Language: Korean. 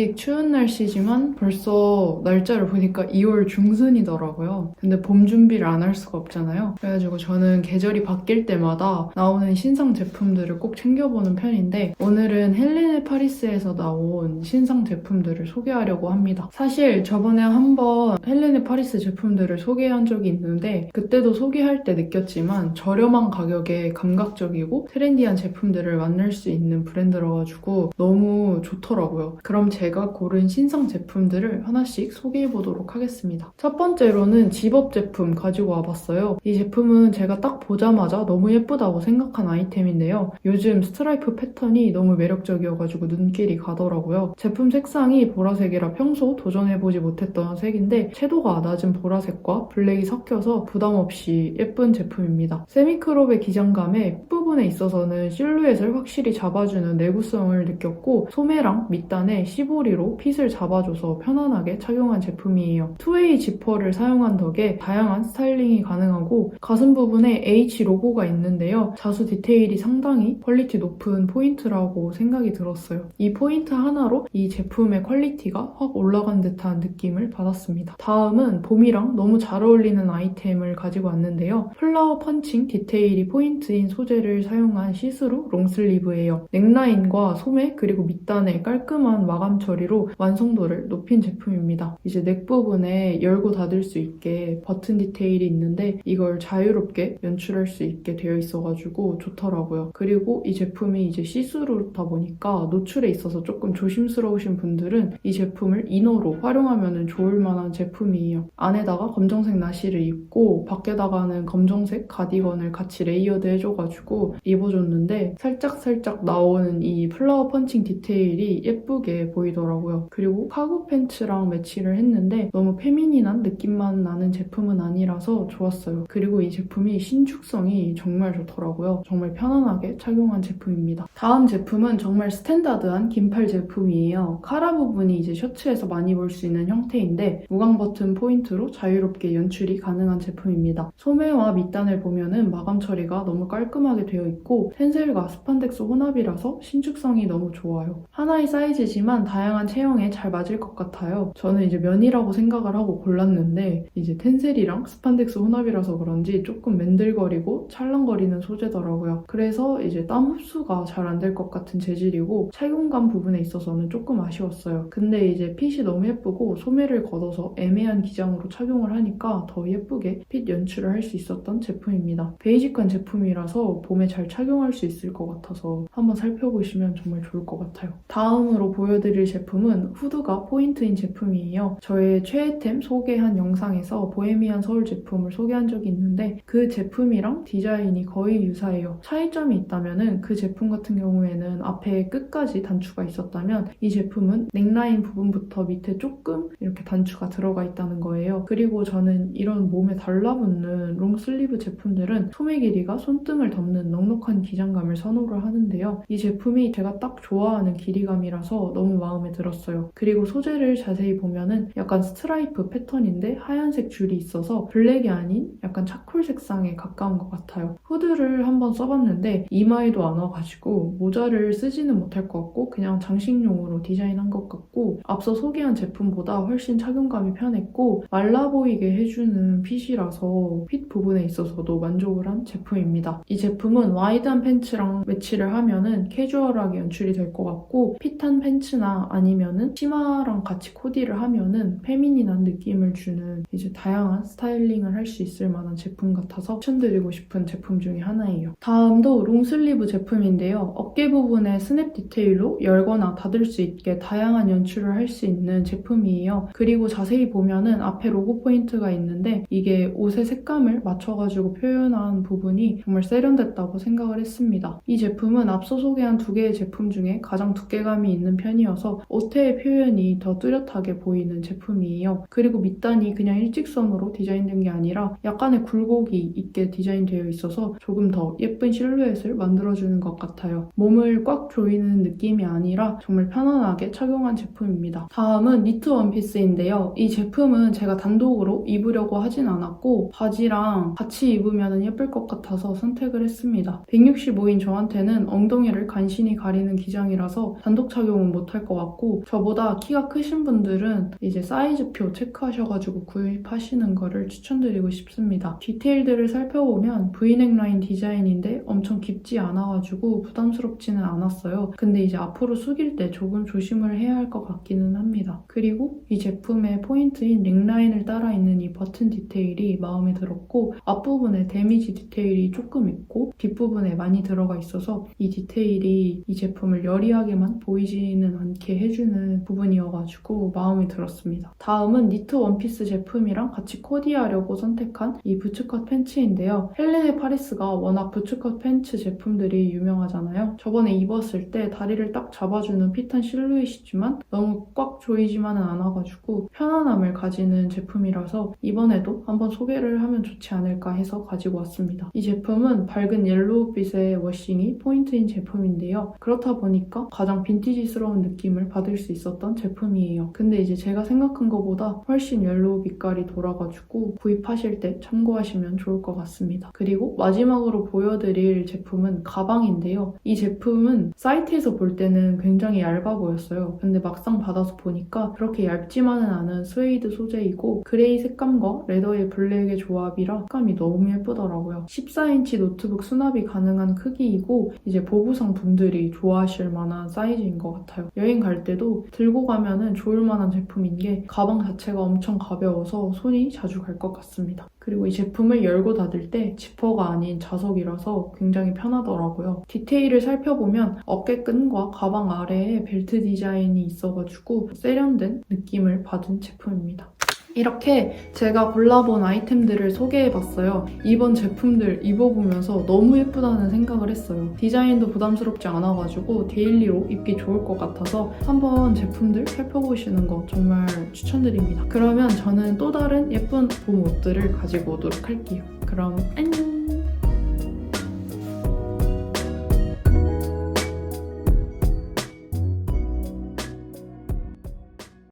아직 추운 날씨지만 벌써 날짜를 보니까 2월 중순이더라고요. 근데 봄 준비를 안 할 수가 없잖아요. 그래가지고 저는 계절이 바뀔 때마다 나오는 신상 제품들을 꼭 챙겨보는 편인데 오늘은 헬레네 파리스에서 나온 신상 제품들을 소개하려고 합니다. 사실 저번에 한번 헬레네 파리스 제품들을 소개한 적이 있는데 그때도 소개할 때 느꼈지만 저렴한 가격에 감각적이고 트렌디한 제품들을 만날 수 있는 브랜드라 가지고 너무 좋더라고요. 그럼 제가 고른 신상 제품들을 하나씩 소개해 보도록 하겠습니다. 첫 번째로는 집업 제품 가지고 와봤어요. 이 제품은 제가 딱 보자마자 너무 예쁘다고 생각한 아이템인데요. 요즘 스트라이프 패턴이 너무 매력적이어가지고 눈길이 가더라고요. 제품 색상이 보라색이라 평소 도전해보지 못했던 색인데 채도가 낮은 보라색과 블랙이 섞여서 부담 없이 예쁜 제품입니다. 세미크롭의 기장감에 끝부분에 있어서는 실루엣을 확실히 잡아주는 내구성을 느꼈고 소매랑 밑단에 시보리로 핏을 잡아줘서 편안하게 착용한 제품이에요. 투웨이 지퍼를 사용한 덕에 다양한 스타일링이 가능하고 가슴 부분에 H 로고가 있는데요. 자수 디테일이 상당히 퀄리티 높은 포인트라고 생각이 들었어요. 이 포인트 하나로 이 제품의 퀄리티가 확 올라간 듯한 느낌을 받았습니다. 다음은 봄이랑 너무 잘 어울리는 아이템을 가지고 왔는데요. 플라워 펀칭 디테일이 포인트인 소재를 사용한 시스루 롱슬리브예요. 넥라인과 소매 그리고 밑단의 깔끔한 마감 처리 로 완성도를 높인 제품입니다. 이제 넥 부분에 열고 닫을 수 있게 버튼 디테일이 있는데 이걸 자유롭게 연출할 수 있게 되어 있어가지고 좋더라고요. 그리고 이 제품이 이제 시스루다 보니까 노출에 있어서 조금 조심스러우신 분들은 이 제품을 이너로 활용하면 좋을 만한 제품이에요. 안에다가 검정색 나시를 입고 밖에다가는 검정색 가디건을 같이 레이어드 해줘가지고 입어줬는데 살짝살짝 나오는 이 플라워 펀칭 디테일이 예쁘게 보이더라고요. 그리고 카고 팬츠랑 매치를 했는데 너무 페미닌한 느낌만 나는 제품은 아니라서 좋았어요. 그리고 이 제품이 신축성이 정말 좋더라고요. 정말 편안하게 착용한 제품입니다. 다음 제품은 정말 스탠다드한 긴팔 제품이에요. 카라 부분이 이제 셔츠에서 많이 볼 수 있는 형태인데 무광 버튼 포인트로 자유롭게 연출이 가능한 제품입니다. 소매와 밑단을 보면은 마감 처리가 너무 깔끔하게 되어 있고 텐셀과 스판덱스 혼합이라서 신축성이 너무 좋아요. 하나의 사이즈지만 다양한 체형에 잘 맞을 것 같아요. 저는 이제 면이라고 생각을 하고 골랐는데 이제 텐셀이랑 스판덱스 혼합이라서 그런지 조금 맨들거리고 찰랑거리는 소재더라고요. 그래서 이제 땀 흡수가 잘 안 될 것 같은 재질이고 착용감 부분에 있어서는 조금 아쉬웠어요. 근데 이제 핏이 너무 예쁘고 소매를 걷어서 애매한 기장으로 착용을 하니까 더 예쁘게 핏 연출을 할 수 있었던 제품입니다. 베이직한 제품이라서 봄에 잘 착용할 수 있을 것 같아서 한번 살펴보시면 정말 좋을 것 같아요. 다음으로 보여드릴 제품은 후드가 포인트인 제품이에요. 저의 최애템 소개한 영상에서 보헤미안 서울 제품을 소개한 적이 있는데 그 제품이랑 디자인이 거의 유사해요. 차이점이 있다면 그 제품 같은 경우에는 앞에 끝까지 단추가 있었다면 이 제품은 넥라인 부분부터 밑에 조금 이렇게 단추가 들어가 있다는 거예요. 그리고 저는 이런 몸에 달라붙는 롱슬리브 제품들은 소매 길이가 손등을 덮는 넉넉한 기장감을 선호를 하는데요. 이 제품이 제가 딱 좋아하는 길이감이라서 너무 마음 에 들었어요. 그리고 소재를 자세히 보면은 약간 스트라이프 패턴인데 하얀색 줄이 있어서 블랙이 아닌 약간 차콜 색상에 가까운 것 같아요. 후드를 한번 써봤는데 이마에도 안 와가지고 모자를 쓰지는 못할 것 같고 그냥 장식용으로 디자인한 것 같고 앞서 소개한 제품보다 훨씬 착용감이 편했고 말라 보이게 해주는 핏이라서 핏 부분에 있어서도 만족을 한 제품입니다. 이 제품은 와이드한 팬츠랑 매치를 하면은 캐주얼하게 연출이 될 것 같고 핏한 팬츠나 아니면은 치마랑 같이 코디를 하면은 페미닌한 느낌을 주는 이제 다양한 스타일링을 할 수 있을 만한 제품 같아서 추천드리고 싶은 제품 중에 하나예요. 다음도 롱슬리브 제품인데요. 어깨 부분에 스냅 디테일로 열거나 닫을 수 있게 다양한 연출을 할 수 있는 제품이에요. 그리고 자세히 보면은 앞에 로고 포인트가 있는데 이게 옷의 색감을 맞춰가지고 표현한 부분이 정말 세련됐다고 생각을 했습니다. 이 제품은 앞서 소개한 두 개의 제품 중에 가장 두께감이 있는 편이어서 옷의 표현이 더 뚜렷하게 보이는 제품이에요. 그리고 밑단이 그냥 일직선으로 디자인된 게 아니라 약간의 굴곡이 있게 디자인되어 있어서 조금 더 예쁜 실루엣을 만들어주는 것 같아요. 몸을 꽉 조이는 느낌이 아니라 정말 편안하게 착용한 제품입니다. 다음은 니트 원피스인데요. 이 제품은 제가 단독으로 입으려고 하진 않았고 바지랑 같이 입으면 예쁠 것 같아서 선택을 했습니다. 165인 저한테는 엉덩이를 간신히 가리는 기장이라서 단독 착용은 못할 것 같고 저보다 키가 크신 분들은 이제 사이즈표 체크하셔가지고 구입하시는 거를 추천드리고 싶습니다. 디테일들을 살펴보면 V넥 라인 디자인인데 엄청 깊지 않아가지고 부담스럽지는 않았어요. 근데 이제 앞으로 숙일 때 조금 조심을 해야 할 것 같기는 합니다. 그리고 이 제품의 포인트인 넥라인을 따라 있는 이 버튼 디테일이 마음에 들었고 앞부분에 데미지 디테일이 조금 있고 뒷부분에 많이 들어가 있어서 이 디테일이 이 제품을 여리하게만 보이지는 않게 해주는 부분이어가지고 마음에 들었습니다. 다음은 니트 원피스 제품이랑 같이 코디하려고 선택한 이 부츠컷 팬츠인데요. 헬레네 파리스가 워낙 부츠컷 팬츠 제품들이 유명하잖아요. 저번에 입었을 때 다리를 딱 잡아주는 핏한 실루엣이지만 너무 꽉 조이지만은 않아가지고 편안함을 가지는 제품이라서 이번에도 한번 소개를 하면 좋지 않을까 해서 가지고 왔습니다. 이 제품은 밝은 옐로우빛의 워싱이 포인트인 제품인데요. 그렇다 보니까 가장 빈티지스러운 느낌을 받을 수 있었던 제품이에요. 근데 이제 제가 생각한 것보다 훨씬 옐로우 빛깔이 돌아가지고 구입하실 때 참고하시면 좋을 것 같습니다. 그리고 마지막으로 보여드릴 제품은 가방인데요. 이 제품은 사이트에서 볼 때는 굉장히 얇아 보였어요. 근데 막상 받아서 보니까 그렇게 얇지만은 않은 스웨이드 소재이고 그레이 색감과 레더의 블랙의 조합이라 색감이 너무 예쁘더라고요. 14인치 노트북 수납이 가능한 크기이고 이제 보부상 분들이 좋아하실 만한 사이즈인 것 같아요. 여행 갈 때도 들고 가면은 좋을 만한 제품인 게 가방 자체가 엄청 가벼워서 손이 자주 갈 것 같습니다. 그리고 이 제품을 열고 닫을 때 지퍼가 아닌 자석이라서 굉장히 편하더라고요. 디테일을 살펴보면 어깨끈과 가방 아래에 벨트 디자인이 있어가지고 세련된 느낌을 받은 제품입니다. 이렇게 제가 골라본 아이템들을 소개해봤어요. 이번 제품들 입어보면서 너무 예쁘다는 생각을 했어요. 디자인도 부담스럽지 않아가지고 데일리로 입기 좋을 것 같아서 한번 제품들 살펴보시는 거 정말 추천드립니다. 그러면 저는 또 다른 예쁜 봄 옷들을 가지고 오도록 할게요. 그럼 안녕!